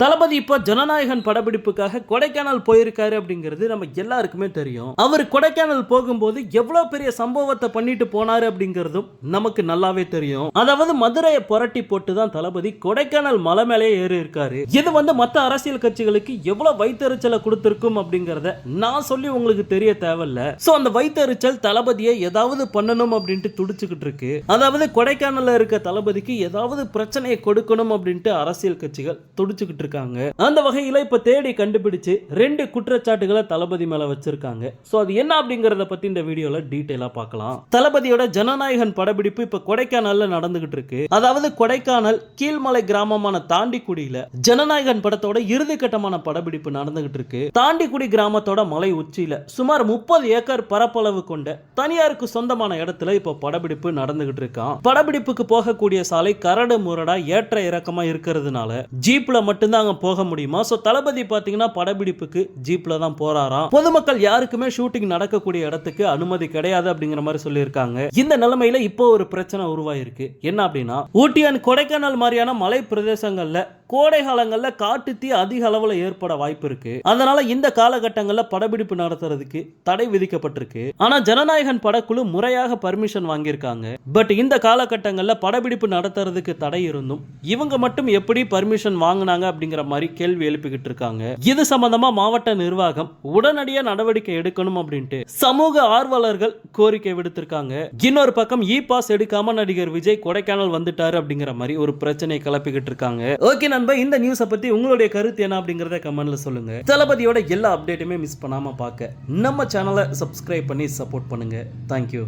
தளபதி இப்போ ஜனநாயகன் படப்பிடிப்புக்காக கொடைக்கானல் போயிருக்காரு அப்படிங்கிறது நம்ம எல்லாருக்குமே தெரியும். அவர் கொடைக்கானல் போகும்போது எவ்வளவு பெரிய சம்பவத்தை பண்ணிட்டு போனாரு அப்படிங்கிறதும் நமக்கு நல்லாவே தெரியும். அதாவது மதுரையை புரட்டி போட்டு தான் தளபதி கொடைக்கானல் மலை மேலே ஏறி இருக்காரு. இது வந்து மற்ற அரசியல் கட்சிகளுக்கு எவ்வளவு வைத்தறிச்சலை கொடுத்திருக்கும் அப்படிங்கிறத நான் சொல்லி உங்களுக்கு தெரிய தேவையில்ல. சோ அந்த வைத்தறிச்சல் தளபதியை ஏதாவது பண்ணணும் அப்படின்ட்டு துடிச்சுக்கிட்டு இருக்கு. அதாவது கொடைக்கானலில் இருக்க தளபதிக்கு ஏதாவது பிரச்சனையை கொடுக்கணும் அப்படின்ட்டு அரசியல் கட்சிகள் துடிச்சுக்கிட்டு இருக்காங்க அந்த வகையில இப்போ தேடி கண்டுபிடிச்சு ரெண்டு குற்றச்சாட்டுகளை தளபதி மேல வச்சிருக்காங்க. ஸோ அது என்ன அப்படிங்கிறத பத்தி இந்த வீடியோல டீடைலா பார்க்கலாம். தளபதியோட ஜனநாயகன் படப்பிடிப்பு இப்ப கொடைக்கானல்ல நடந்துகிட்டு இருக்கு. அதாவது கொடைக்கானல் கீழ்மலை கிராமமான தாண்டிக்குடியில ஜனநாயகன் படத்தோட இறுதி கட்டமான படப்பிடிப்பு நடந்துகிட்டு இருக்கு. தாண்டிக்குடி கிராமத்தோட மலை உச்சியில சுமார் முப்பது ஏக்கர் பரப்பளவு கொண்ட தனியாருக்கு சொந்தமான இடத்துல இப்போ படப்பிடிப்பு நடந்துகிட்டு இருக்கான் படப்பிடிப்புக்கு போகக்கூடிய சாலை கரடு முரடா ஏற்ற இறக்கமா இருக்கிறதுனால ஜீப்ல மட்டும்தான் அங்க போக முடியுமா? சோ தளபதி பாத்தீங்கன்னா படப்பிடிப்புக்கு ஜீப்பில் தான் போறாராம். பொதுமக்கள் யாருக்குமே ஷூட்டிங் நடக்கக்கூடிய இடத்துக்கு அனுமதி கிடையாது அப்படிங்கிற மாதிரி சொல்லியிருக்காங்க. இந்த நிலைமையில இப்போ ஒரு பிரச்சனை உருவாயிருக்கு. என்ன அப்படின்னா ஊட்டி அண்ட் கொடைக்கானல் மாதிரியான மலை பிரதேசங்கள்ல கோடை காலங்கள்ல காட்டு தீ அதிக அளவுல ஏற்பட வாய்ப்பு இருக்கு. அதனால இந்த காலகட்டங்கள்ல படப்பிடிப்பு நடத்துறதுக்கு தடை விதிக்கப்பட்டிருக்கு. ஆனா ஜனநாயகன் படக்குழு முறையாக பர்மிஷன் வாங்கியிருக்காங்க. பட் இந்த காலகட்டங்கள்ல படப்பிடிப்பு நடத்துறதுக்கு தடை இருந்தும் இவங்க மட்டும் எப்படி பர்மிஷன் வாங்கினாங்க அப்படிங்கிற மாதிரி கேள்வி எழுப்பிக்கிட்டு இருக்காங்க. இது சம்பந்தமா மாவட்ட நிர்வாகம் உடனடியா நடவடிக்கை எடுக்கணும் அப்படின்ட்டு சமூக ஆர்வலர்கள் கோரிக்கை விடுத்திருக்காங்க. இன்னொரு பக்கம் இ பாஸ் எடுக்காம நடிகர் விஜய் கொடைக்கானல் வந்துட்டாரு அப்படிங்கிற மாதிரி ஒரு பிரச்சனை கிளப்பிக்கிட்டு இருக்காங்க. ஓகே நண்பா இந்த நியூஸை பத்தி உங்களுடைய கருத்து என்ன அப்படிங்கறத கமெண்ட்ல சொல்லுங்க. தளபதியோட எல்லா அப்டேட்டுமே மிஸ் பண்ணாம பார்க்க நம்ம சேனலை சப்ஸ்கிரைப் பண்ணி சப்போர்ட் பண்ணுங்க. தேங்க்யூ